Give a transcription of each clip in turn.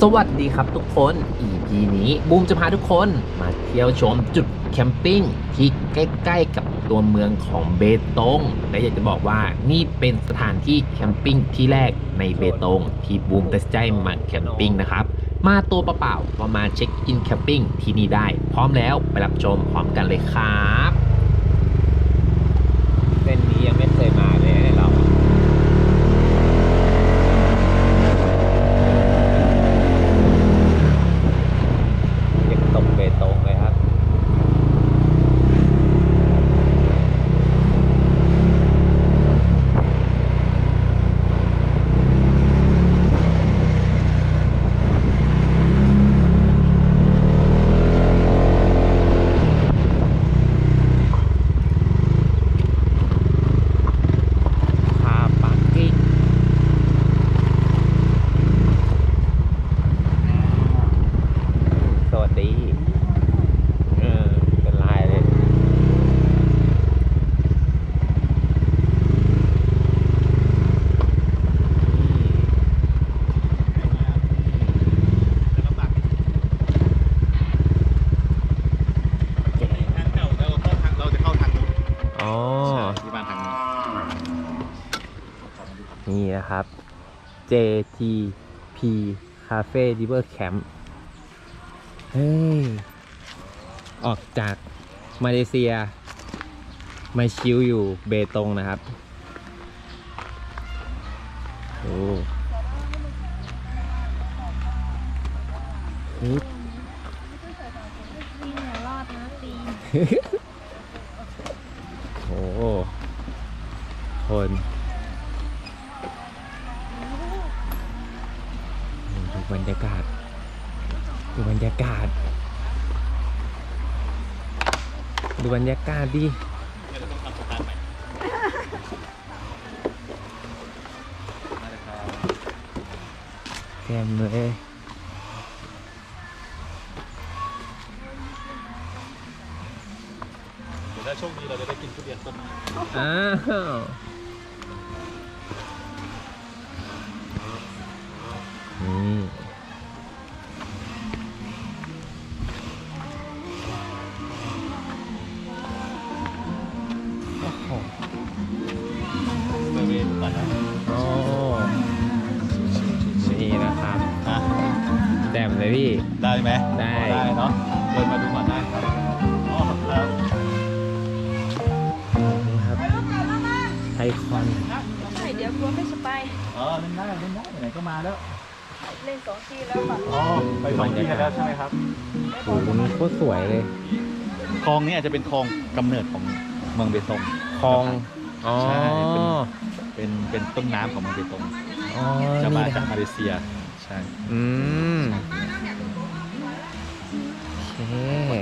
สวัสดีครับทุกคน EP นี้บูมจะพาทุกคนมาเที่ยวชมจุดแคมปิ้งที่ใกล้ๆกับตัวเมืองของเบตง และอยากจะบอกว่านี่เป็นสถานที่แคมปิ้งที่แรกในเบตง ที่บูมตัดสใจมาแคมปิ้งนะครับ มาตัวเปล่าๆก็มาเช็คอินแคมปิ้งที่นี่ได้ พร้อมแล้วไปรับชมพร้อมกันเลยครับเส้นนี้ยังไม่เคยมาเลยเรา ยังตรงเบตงเลยครับ คาปาร์กิ้งสวัสดี เออ เป็นลายเลย ทางเก่าเราเข้าทางเราจะเข้าทางนู้น อ๋อ ใช่ที่บ้านทางนี้ นี่นะครับ JTP Cafe River Camp เฮ้ย ออกจากมาเลเซีย มาชิวอยู่เบตงนะครับ โอ้ฮึบตีนอย่ารอดนะตีน โอ้คนดู บรรยากาศดูบรรยากาศ ดูบรรยากาศดิแกมเลยเดี๋ยวถ้าโชคดีเราจะได้กินทุเรียนต้นไม้อ้าวนี่ ก่อนนะโอ้นี่นะครับอะแจ่มเลยพี่ ได้ไหมได้ ได้เนาะเดินมาดูก่อนได้ครับอ๋อครับนี่ครับไอคอนใช่เดี๋ยวกลัวไม่สบายอ๋อเล่นได้เล่นได้ไหนๆก็มาแล้วเล่นสองทีแล้วแบบอ๋อไปสองที่กันแล้วใช่ไหมครับ โอ้โหโคตรสวยเลยคลองนี้อาจจะเป็นคลองกำเนิดของเมืองเบตง คลอง อ๋อ ใช่เป็น เป็นต้นน้ำของเมืองเบตงอ๋อจะมานี่จากนะครับมาเลเซียใช่อืมโอเค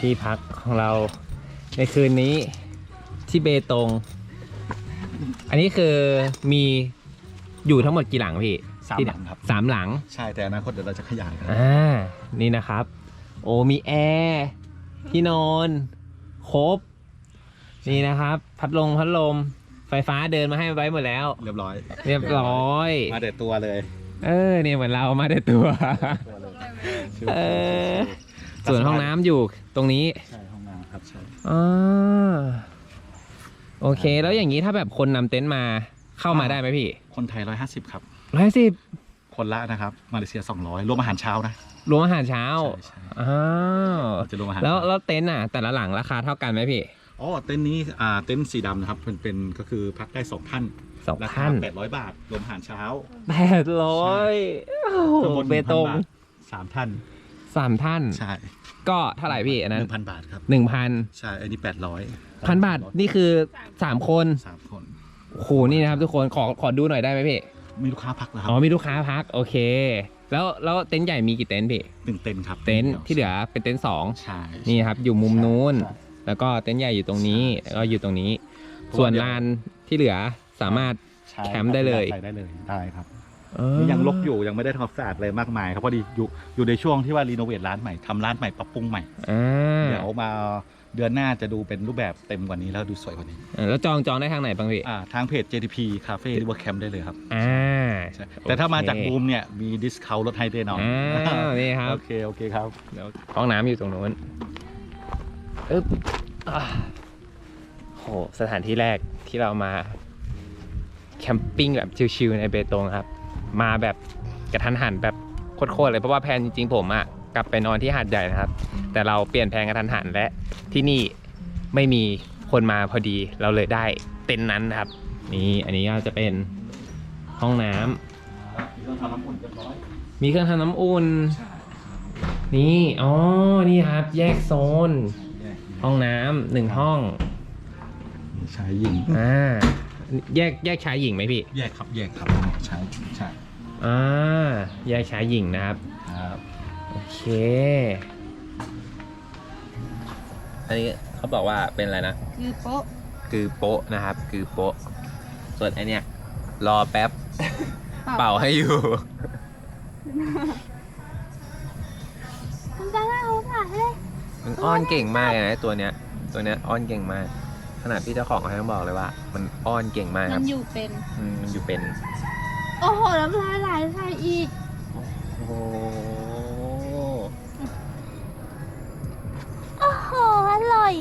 ที่พักของเราในคืนนี้ที่เบตง อันนี้คือมีอยู่ทั้งหมดกี่หลังพี่สามที่หลังครับ สามหลัง ใช่แต่อนาคตเดี๋ยวเราจะขยายกันอ่า นี่นะครับ โอ้มีแอร์ที่นอน ครบ นี่นะครับ พัดลมพัดลม ไฟฟ้าเดินมาให้ไว้หมดแล้ว เรียบร้อย เรียบร้อย มาแต่ตัวเลย เออเนี่ยเหมือนเรามาได้ตัวเออ ส่วนห้องน้ำอยู่ตรงนี้ใช่ห้องน้ำครับใช่อ่าโอเค แล้วอย่างนี้ถ้าแบบคนนำเต็นท์มาเข้ามาได้ไหมพี่คนไทย 150 ครับ ร้อยสิบคนละนะครับมาเลเซีย 200 รวมอาหารเช้านะรวมอาหารเช้าใช่ใช่อ้าวจะรวมอาหารแล้วเช้าแล้วเต็นท์อะ แต่ละหลังราคาเท่ากันไหมพี่ อ๋อเต็นท์นี้อ่าเต็นท์สีดำนะครับเป็นเป็นก็คือพักได้สองท่านสองราคาท่าน800บาทรวมอาหารเช้า แปดร้อยโอ้โหทั้งหมดเบตง1,000บาทสามท่านสามท่าน ใช่ก็เท่าไหร่พี่อันนั้น1,000บาทครับหนึ่งพันใช่อันนี้800พันบาทนี่คือสามคนสามคน โอ้โหนี่นะครับทุกคนขอขอดูหน่อยได้ไหมพี่มีลูกค้าพักแล้วครัอ๋อมีลูกค้าพักโอเค แล้วแล้วเต็นท์ใหญ่มีกี่เต็นท์พี่หนึ่งเต็นท์ครับเต็นท์ที่เหลือเป็นเต็นท์สองใช่นี่ครับอยู่มุมนู้นใช่ แล้วก็เต็นท์ใหญ่อยู่ตรงนี้แล้วก็อยู่ตรงนี้เพราะว่าส่วนเดี๋ยวลานที่เหลือสามารถ ใช่แคมป์ได้เลยใส่ได้เลยได้ครับเออนี่ยังลกอยู่ยังไม่ได้ทำความสะอาดอะไรมากมายครับพอดีอยู่อยู่ในช่วงที่ว่ารีโนเวทร้านใหม่ทำร้านใหม่ปรับปรุงใหม่อ่าเดี๋ยวมาเดือนหน้าจะดูเป็นรูปแบบเต็มกว่านี้แล้วดูสวยกว่านี้เออแล้วจองจองได้ทางไหนบ้างพี่อ่าทางเพจ JTP Cafe River Camp ได้เลยครับอ่าใช่แต่ถ้ามาจากโอเคบูมเนี่ยมีดิสคาวลดให้แน่นอนอ่านี่ครับโอเคโอเคครับเดี๋ยวห้องน้ำอยู่ตรงนู้น อึ๊บอ่าโหสถานที่แรกที่เรามา แคมปิ้งแบบชิลๆในเบตงครับ มาแบบกระทันหันแบบโคตรๆเลยเพราะว่าแพนจริงๆผมอะกลับไปนอนที่หาดใหญ่นะครับ แต่เราเปลี่ยนแผนกระทันหันและที่นี่ไม่มีคนมาพอดีเราเลยได้เต็นท์นั้นครับ นี่อันนี้ก็จะเป็นห้องน้ำมีเครื่องทำน้ำอุ่นมีเครื่องทำน้ำอุ่นนี่ อ๋อ นี่ครับ แยกโซน ห้องน้ำหนึ่งห้องมีชายหญิงอ่า แยกแยกชายหญิงไหมพี่ แยกครับแยกครับชายใช่อ่า แยกชายหญิงนะครับ ครับโอเค อันนี้เขาบอกว่าเป็นอะไรนะ คือโป๊ะคือโป๊ะนะครับ คือโป๊ะ ส่วนอันเนี้ยรอแป๊บ เป่าให้อยู่ มันจะได้เขาผ่าให้ มันอ้อนเก่งมากเลยนะตัวเนี้ย ตัวเนี้ยอ้อนเก่งมาก ขนาดพี่เจ้าของเขายังบอกเลยว่า มันอ้อนเก่งมากคมัรับนอยู่เป็น อืมมันอยู่เป็น โอ้โหน้ำลายไหลใส่อีก โอ้โหโอ้โห อร่อย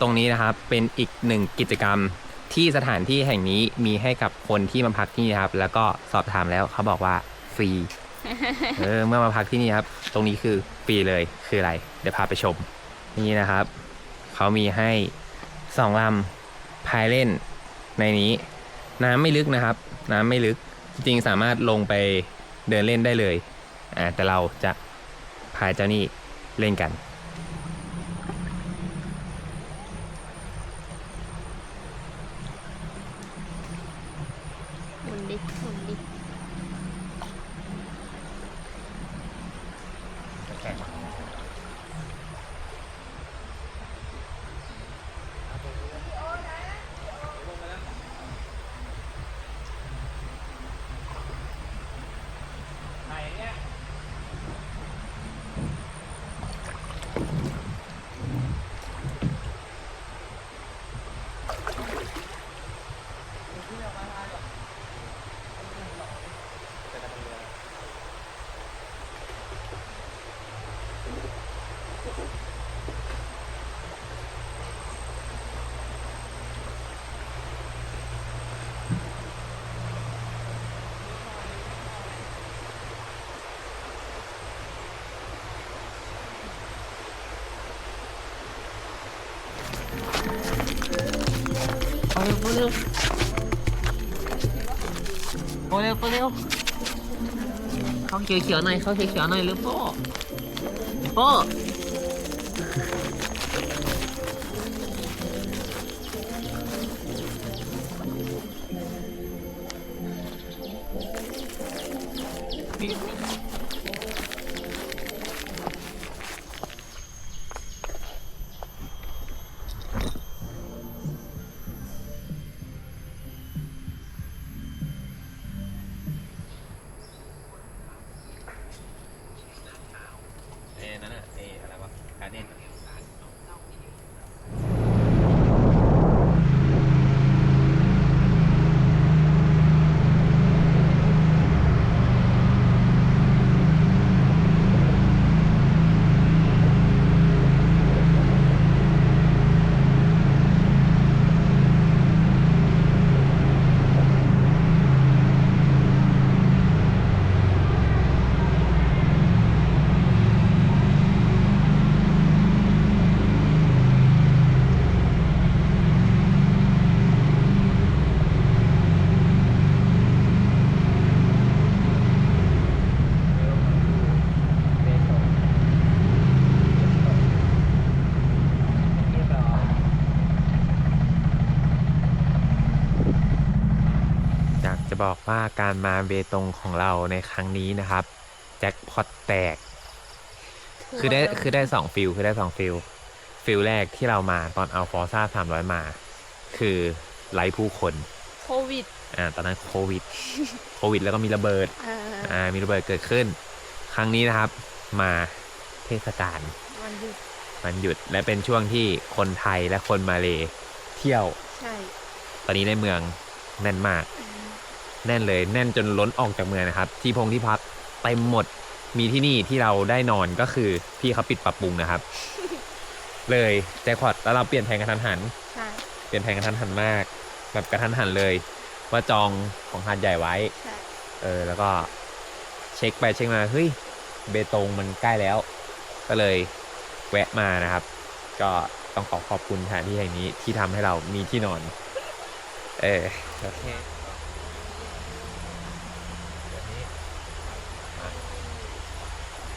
ตรงนี้นะครับเป็นอีกหนึ่งกิจกรรมที่สถานที่แห่งนี้มีให้กับคนที่มาพักที่นี่ครับ แล้วก็สอบถามแล้วเขาบอกว่าฟรี เออเมื่อมาพักที่นี่ครับ ตรงนี้คือฟรีเลยคืออะไร เดี๋ยวพาไปชม นี่นะครับ เขามีให้สองลำพายเล่นในนี้ น้ำไม่ลึกนะครับ น้ำไม่ลึกจริงสามารถลงไปเดินเล่นได้เลยอ่าแต่เราจะพายเจ้านี่เล่นกันหมุนดิหมุนดิ เอาเร็วเอาเร็วเอาเร็วเอาเร็วเขาเขียวๆหน่อยเขาเขียวๆหน่อยหรือโป้โป้เอ้นั่นน่ะเอ้อะไรวะการเด่น อยาก จะบอกว่าการมาเบตงของเราในครั้งนี้นะครับแจ็คพอตแตก คือได้คือได้สองฟิลคือได้สองฟิลฟิลแรกที่เรามาตอนเอาฟอร์ซ่าสามร้อยมา คือไร้ผู้คนโควิดอ่าตอนนั้นโควิดโควิด แล้วก็มีระเบิดอ่าอ่ามีระเบิดเกิดขึ้น ครั้งนี้นะครับ มาเทศกาลวันหยุดวันหยุดและเป็นช่วงที่คนไทยและคนมาเลเที่ยว ใช่ ตอนนี้ในเมืองแน่นมากอืม แน่นเลยแน่นจนล้นออกจากเมืองนะครับ ที่พงที่พักเต็มหมดมีที่นี่ที่เราได้นอนก็คือพี่เขาปิดปรับปรุงนะครับ เลยแจ็คพอตแล้วเราเปลี่ยนแผนกระทันหัน ใช่ เปลี่ยนแผนกระทันหันมาก แบบกระทันหันเลยว่าจองของหาดใหญ่ไว้ ใช่ เออ แล้วก็เช็คไปเช็คมาเฮ้ยเบตงมันใกล้แล้ว ก็เลยแวะมานะครับ ก็ต้องขอขอบคุณสถานที่แห่งนี้ที่ทำให้เรามีที่นอน เออโอเค